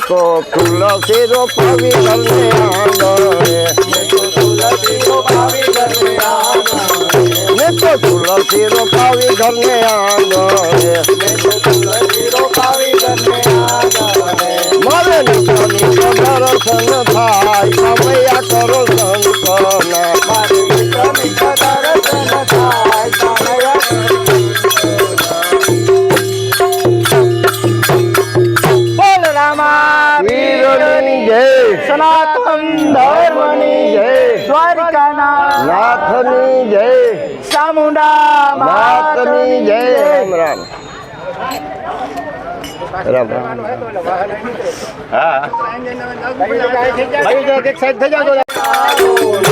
તો તુલસી રોપાવી ઘરને આંગણે મેં તો તુલસી રોપાવી ઘરને આંગણે મારે નિત્ય નિત્ય દર્શન થાય સમયા કરો સંતના રામ રામ બોલ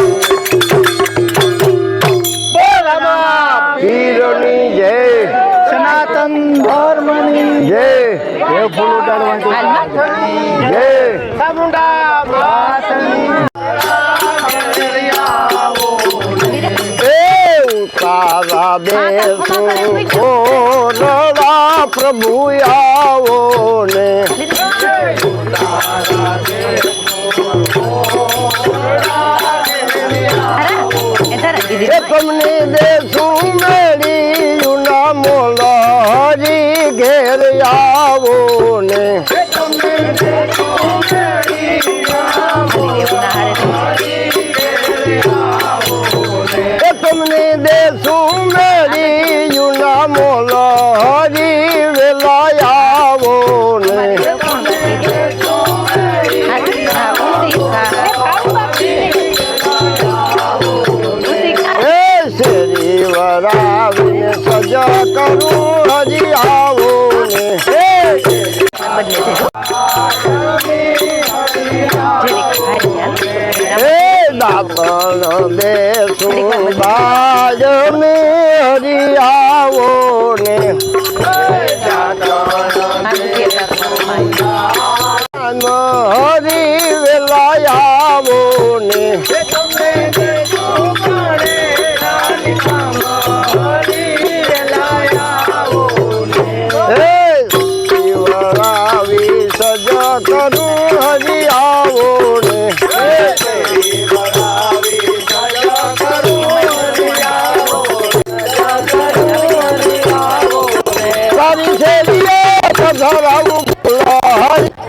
આમ હરી વેલા આવો ને સજા કરું હજી આવો ને તારી હરી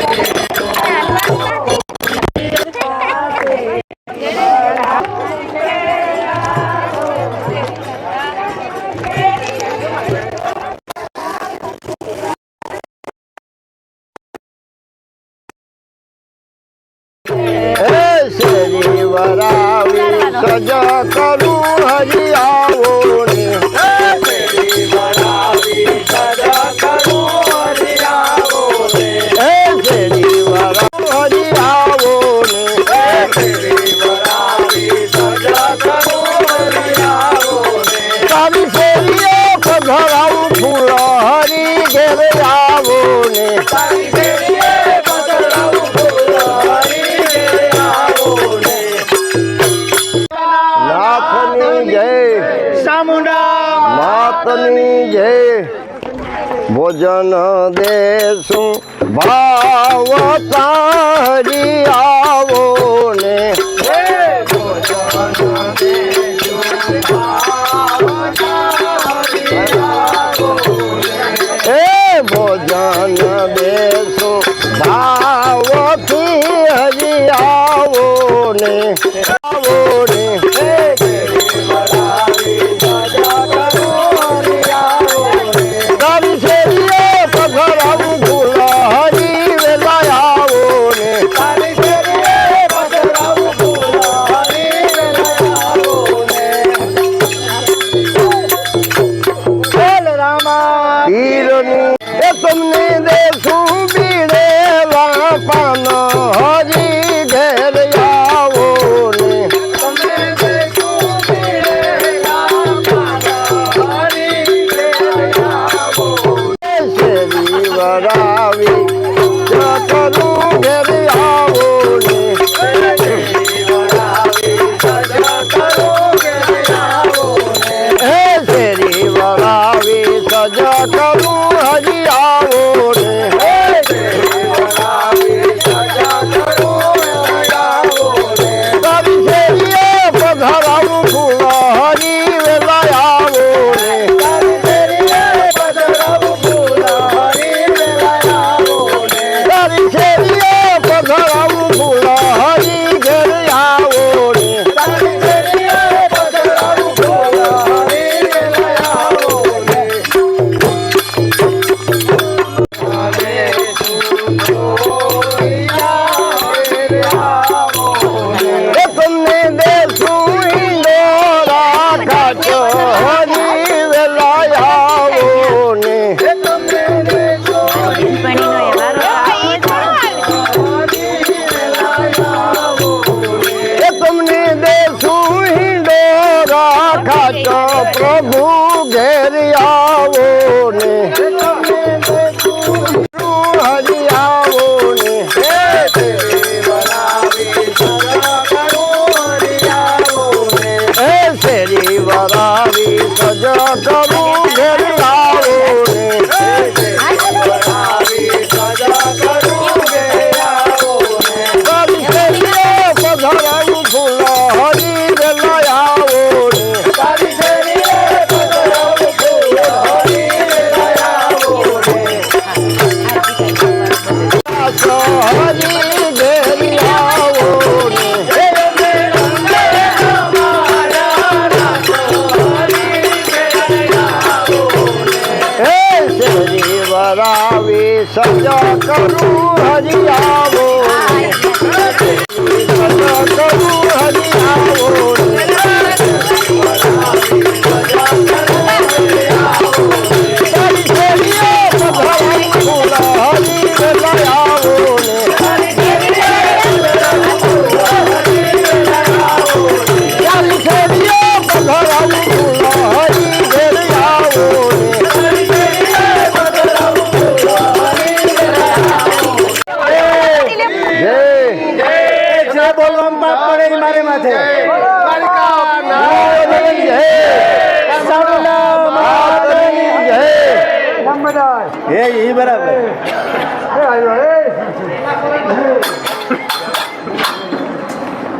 I Raja you. ભોજન દેશું. ભાવ તારી આવો ને. એ ભોજન દેશું. ભાવથી હરી આવો ને. આવો ને.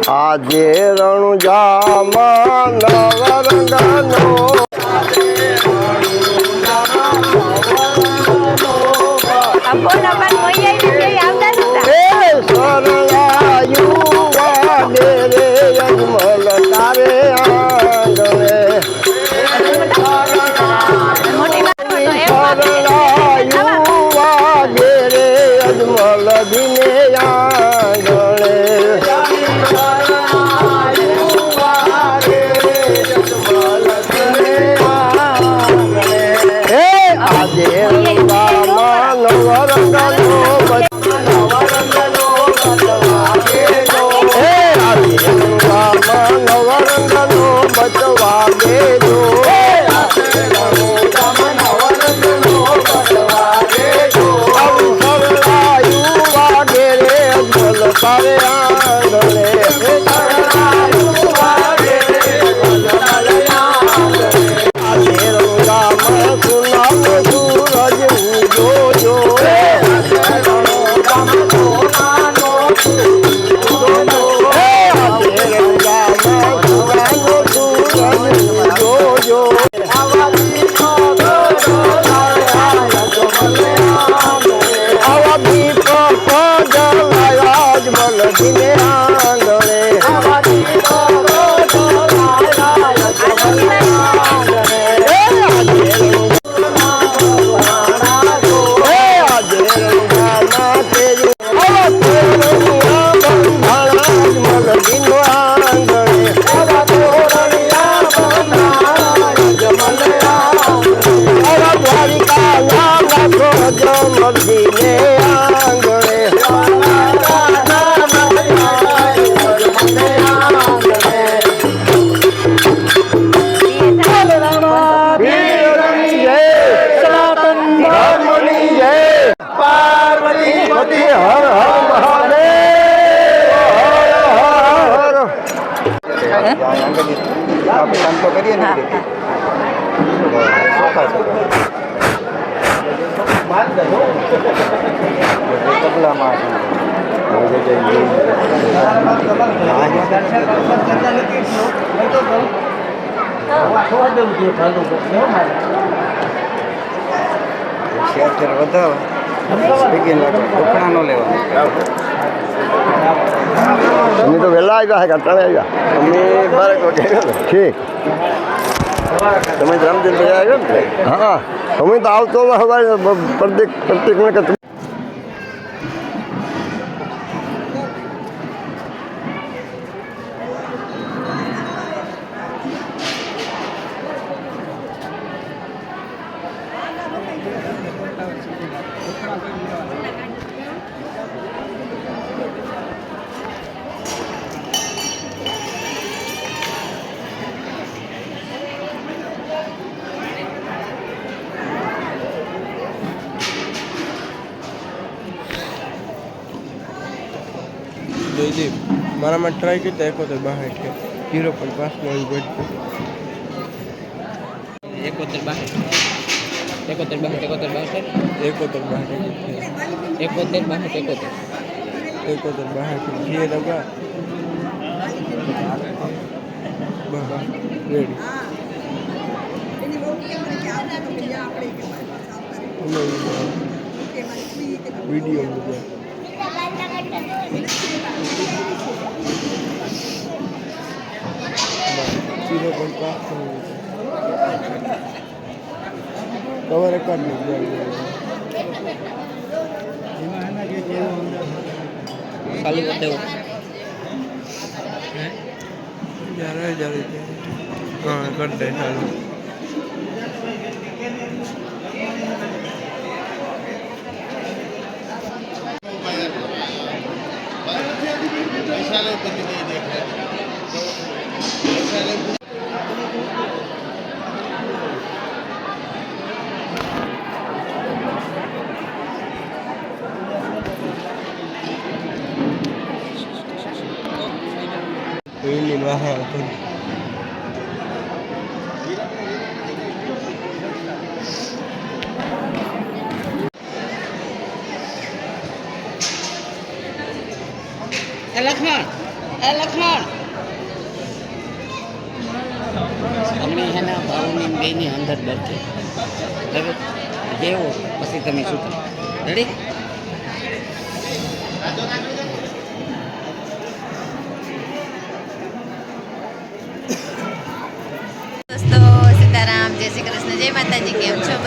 આજે રણુજામાં નવરંગનો અપો નપાન કોઈ Yeah. આપણે કામ તો કરીએ ને ચોખા છે તબલામાં વધારે. નો લેવાનું. અમે તો વહેલા આવ્યા હે અટાણે આવ્યા અમે બારેક વાગે આવ્યા ને. ઠીક તમે રામચંદ્ર ભાઈ આવ્યો ને હા અમે તો આવતો સવારે પ્રતિક પ્રતિક મારામાં ટ્રાય કરતા એકોતેર બાસઠ છે ઝીરો પોઈન્ટ પાંચનો આવી ઘટતું એકોતેર બાસઠ એકોતેર બાસઠ એકોતેર બાસઠ એકોતેર બાસઠ એકોતેર બાસઠ એકોતેર એકોતેર બાસઠ ઘી લગા બસ રેડી વિડીયો મૂક્યા પાંચનો તમારે કાઢ ચાલુ કરી દેવું. જ્યારે જ્યારે હા કરી દે ચાલુ. એની વાહ હતું એ લક્ષ્મણ એ લક્ષ્મણ તમને એના ભાવની બેની અંદર ડરતી બરાબર જેવું પછી તમે શું રેડી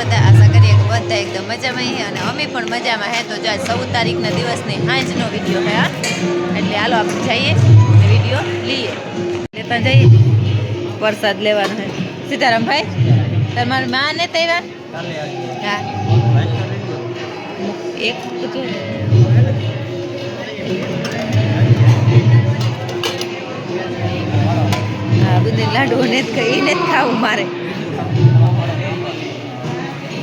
બધા આશા કરીએ કે બધા એકદમ મજામાં હે અને અમે પણ મજામાં હે. તો જો આજ ચૌદ તારીખના દિવસની સાંજનો વીડિયો હે એટલે હાલો આપણે જઈએ વીડિયો લઈએ. લેતા જઈએ. વરસાદ લેવાનો હે. સીતારામભાઈ તમારી માં ને તૈવાર હા. એક હા ને જ કહીને જ ખાવું મારે.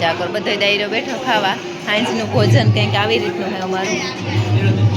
ચાકર બધો દાયરો બેઠો ખાવા. સાંજનું ભોજન કંઈક આવી રીતનું હોય અમારું.